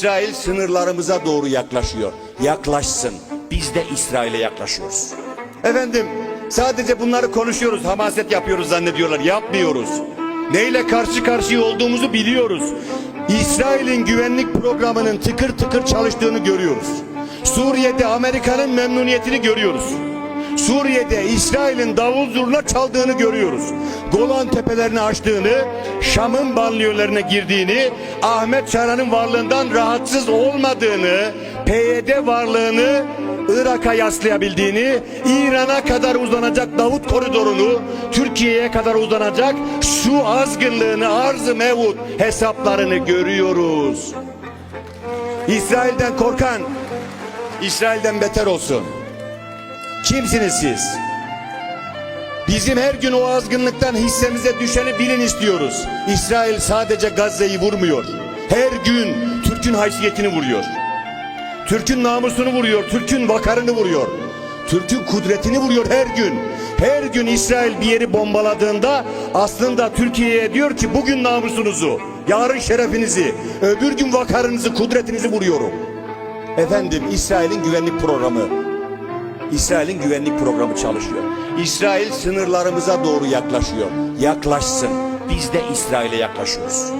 İsrail sınırlarımıza doğru yaklaşıyor. Yaklaşsın. Biz de İsrail'e yaklaşıyoruz. Efendim sadece bunları konuşuyoruz, hamaset yapıyoruz zannediyorlar. Yapmıyoruz. Neyle karşı karşıya olduğumuzu biliyoruz. İsrail'in güvenlik programının tıkır tıkır çalıştığını görüyoruz. Suriye'de Amerika'nın memnuniyetini görüyoruz. Suriye'de İsrail'in davul zurna çaldığını görüyoruz. Golan tepelerini açtığını, Şam'ın banliyölerine girdiğini, Ahmet Şara'nın varlığından rahatsız olmadığını, PYD varlığını Irak'a yaslayabildiğini, İran'a kadar uzanacak Davut koridorunu, Türkiye'ye kadar uzanacak su azgınlığını, arz-ı mevut hesaplarını görüyoruz. İsrail'den korkan, İsrail'den beter olsun. Kimsiniz siz? Bizim her gün o azgınlıktan hissemize düşeni bilin istiyoruz. İsrail sadece Gazze'yi vurmuyor. Her gün Türk'ün haysiyetini vuruyor. Türk'ün namusunu vuruyor, Türk'ün vakarını vuruyor. Türk'ün kudretini vuruyor her gün. Her gün İsrail bir yeri bombaladığında aslında Türkiye'ye diyor ki bugün namusunuzu, yarın şerefinizi, öbür gün vakarınızı, kudretinizi vuruyorum. Efendim İsrail'in güvenlik programı İsrail'in güvenlik programı çalışıyor. İsrail sınırlarımıza doğru yaklaşıyor. Yaklaşsın. Biz de İsrail'e yaklaşıyoruz.